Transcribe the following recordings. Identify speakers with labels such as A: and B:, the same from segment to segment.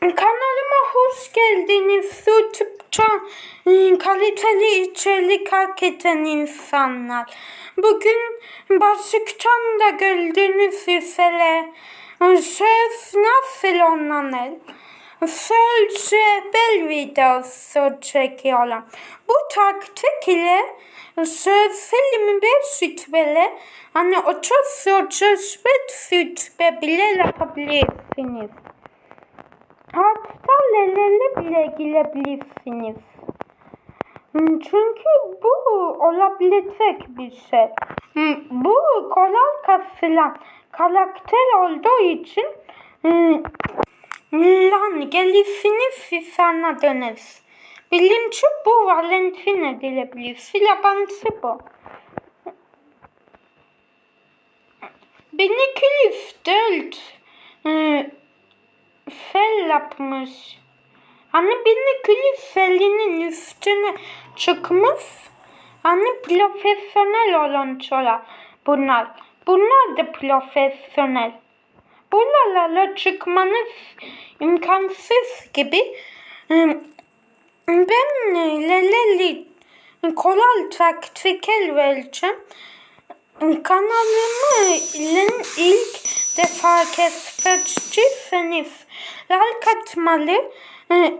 A: Kanalıma hoş geldiniz. YouTube'da e, kaliteli içerik hak eden insanlar. Bugün başlıktan da gördüğünüz üzere söz nasıl oynanır? Sözce bel videosu çekiyorum. Bu taktik ile söz 25 rütbeli hani 30 35 rütbe bile yapabilirsiniz. Bile girebilirsiniz. Hmm, Çünkü bu olabilecek bir şey. Hmm, Bu kolay kasılan karakter olduğu için hmm, lan gerisini siz sana döneriz. Bilinci bu Valentin edilebilir. Silabansı bu. 1204 e, fel yapmış. Hani 1200 felinin üstüne çıkmış. Hani profesyonel oyuncular bunlar. Bunlar da profesyonel. Buralara çıkmanız imkansız gibi. e, Ben Leleli kolay taktikel vereceğim. Kanalımı ilk defa keşfettiyseniz like atmalı, e,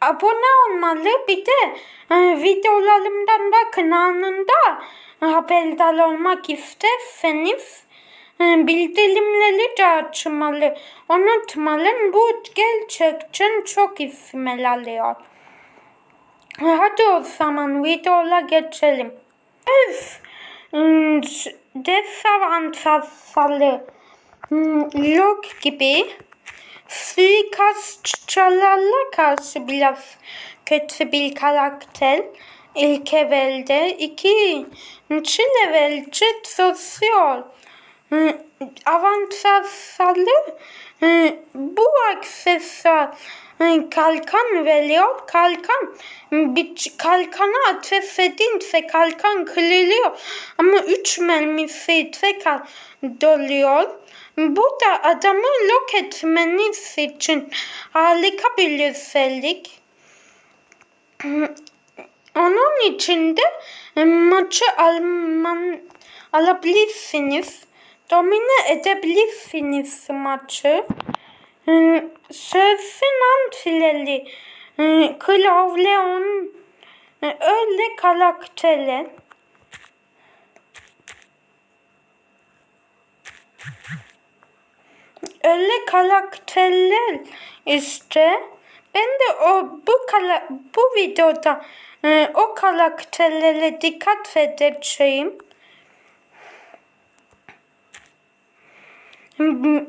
A: abone olmalı, bir de e, videolarımdan bakın anında haberdar olmak isterseniz e, bildirimleri de açmalı. Unutmayın bu gerçekten çok ismel alıyor. Hadi o zaman videola geçelim. Öf! Hmm, dezavantajlı hmm, log gibi suikastçılarla karşı biraz kötü bir karakter. İlk evvelde ikinci levelde sosyal Avantajlı hmm, bu aksesuar kalkan veriyor. Kalkan bir kalkana ateş edince kalkan kırılıyor. Ama üç mermisi tekrar doluyor. Bu da adamı yok etmeniz için harika bir özellik. Onun için maçı alman, alabilirsiniz. Domine edebilirsiniz maçı. E, Sözün antileri e, Claw Leon e, öyle karakterler. öyle karakterler işte. Ben de o bu kala, bu videoda e, o karakterlere dikkat edeceğim.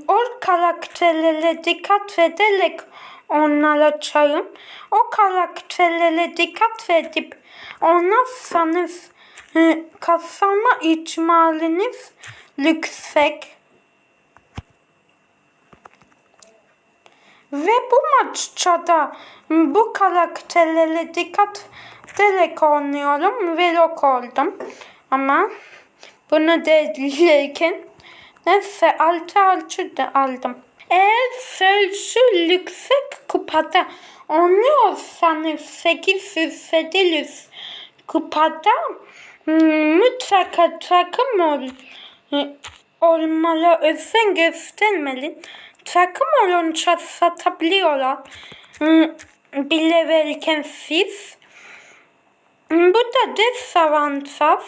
A: O karakterlere dikkat ederek onlara çayım. O karakterlere dikkat edip onlarsanız e, kazanma ihtimaliniz yüksek. Ve bu maçta da bu karakterlere dikkat ederek oynuyorum ve yok oldum. Ama bunu derken neyse altı altı da aldım. Eğer sözcü yüksek kupada oynuyorsanız 800 kupada hmm, mutlaka takım ol, olmalı özen göstermeli takım olunca satabiliyorlar. Hmm, Bir levelken siz. Hmm, Bu da dezavantaj.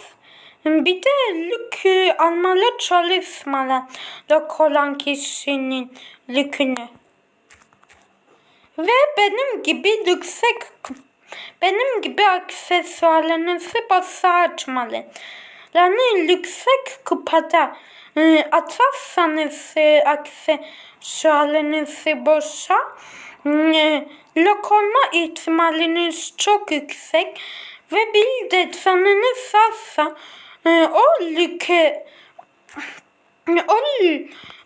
A: Bir de lükü almalı çalışmalı. Lük olan kişinin lükünü. Ve benim gibi yüksek benim gibi aksesuarlarınızı basa açmalı. Yani yüksek kupada e, atarsanız e, aksesuarlarınızı boşa e, lok olma ihtimaliniz çok yüksek ve bir de canınız azsa o lüke o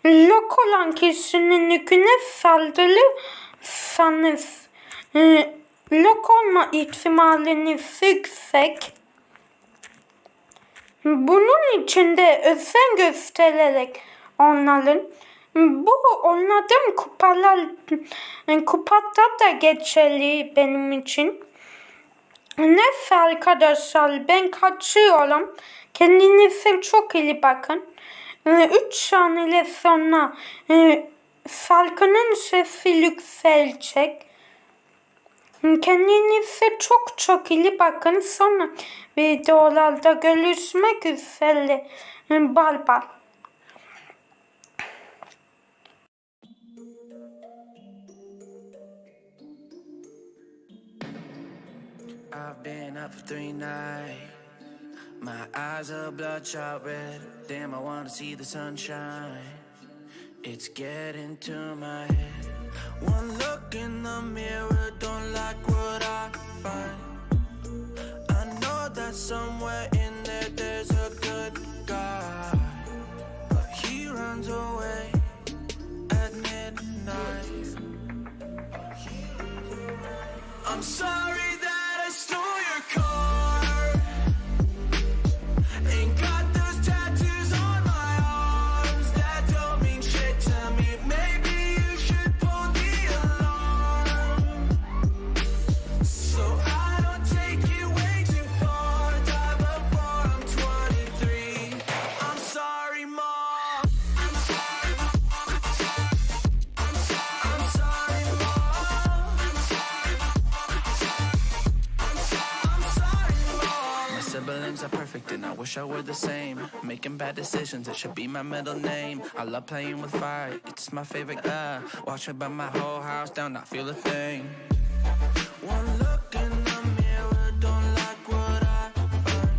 A: lok olan kişinin yüküne saldırırsanız e, lok olma ihtimaliniz yüksek. Bunun için de özen göstererek onların Bu oynadığım kupalar kupada da geçerli benim için. Neyse arkadaşlar ben kaçıyorum. Kendinize çok iyi bakın. Ee, Üç saniye sonra e, şarkının sesi yükselecek. Kendinize çok çok iyi bakın. Sonra videolarda görüşmek üzere. Bye bye.
B: I've been up for three nights. My eyes are bloodshot red. Damn, I wanna see the sunshine. It's getting to my head. One look in the mirror, don't like what I find. I know that somewhere in there there's a good guy. But he runs away at midnight. I'm sorry siblings are perfect and I wish I were the same. Making bad decisions, it should be my middle name. I love playing with fire, it's my favorite. Uh, watch me burn my whole house down, not feel a thing. One look in the mirror, don't like what I find.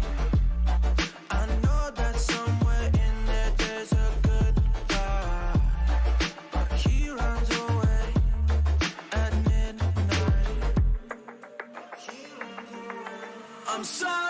B: I know that somewhere in there there's a good guy, but he runs away at midnight. I'm sorry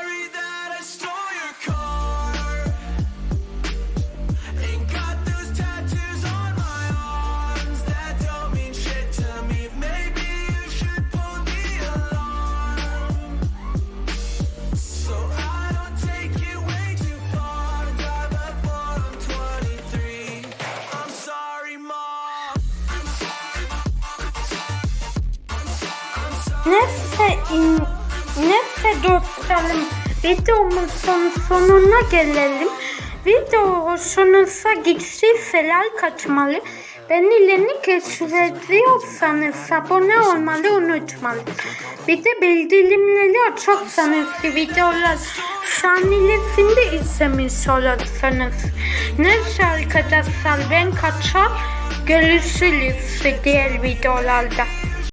A: Neyse, in- neyse dostlarım videomun son, sonuna gelelim. Video hoşunuza gittiyse like atmalı. Benilerini keşfediyorsanız abone olmayı unutmayın. Bir de bildirimleri açarsanız videolar saniyesinde izlemiş olursanız. Neyse arkadaşlar ben kaçar. Görüşürüz diğer videolarda.